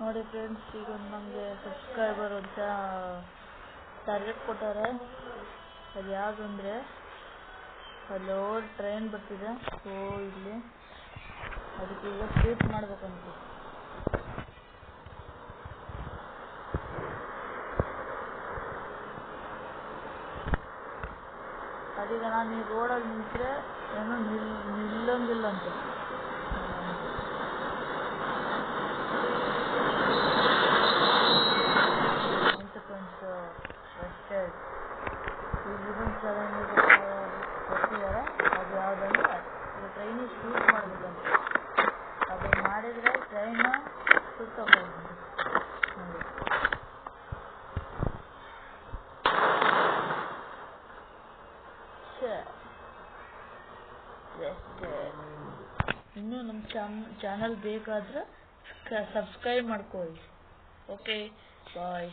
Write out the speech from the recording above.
ನೋಡಿ ಫ್ರೆಂಡ್ಸ್ ಈಗ ನಮಗೆ ಸಬ್ಸ್ಕ್ರೈಬರ್ ಅಂತ ಟಾರ್ಗೆಟ್ ಕೊಟ್ಟಾರೆ. ಅದು ಯಾವುದು ಅಂದರೆ ಟ್ರೈನ್ ಬರ್ತಿದೆ. ಸೊ ಇಲ್ಲಿ. ಅದಕ್ಕೆ ಈಗ ಸ್ವೀಟ್ ಮಾಡ್ಬೇಕಂತ. ಅದೀಗ ನಾನು ಈ ರೋಡಲ್ಲಿ ನಿಂತರೆ ಏನೋ ನಿಲ್ ನಿಲ್ಲಂಗಿಲ್ಲಂತೆ ಕಾನ್ಸಿಕ್ವೆನ್ಸ್ ಈ ಚಾಲೆಂಜ್ ಕೊಟ್ಟಿದ್ದಾರೆ ಅದು ಯಾವುದಂದ್ರೆ ಈಗ ಟ್ರೈನಿಗೆ ಶೂಟ್ ಮಾಡಬೇಕಂತ ಅದು ಮಾಡಿದರೆ ಟ್ರೈನ ಸುತ್ತೋಗ್ಬೋದು ನೋಡಿ ಇನ್ನೂ ನಮ್ಮ ಚಾನ್ ಚಾನಲ್ ಬೇಕಾದ್ರೆ ಸಬ್ಸ್ಕ್ರೈಬ್ ಮಾಡ್ಕೊಳ್ಳಿ. Okay bye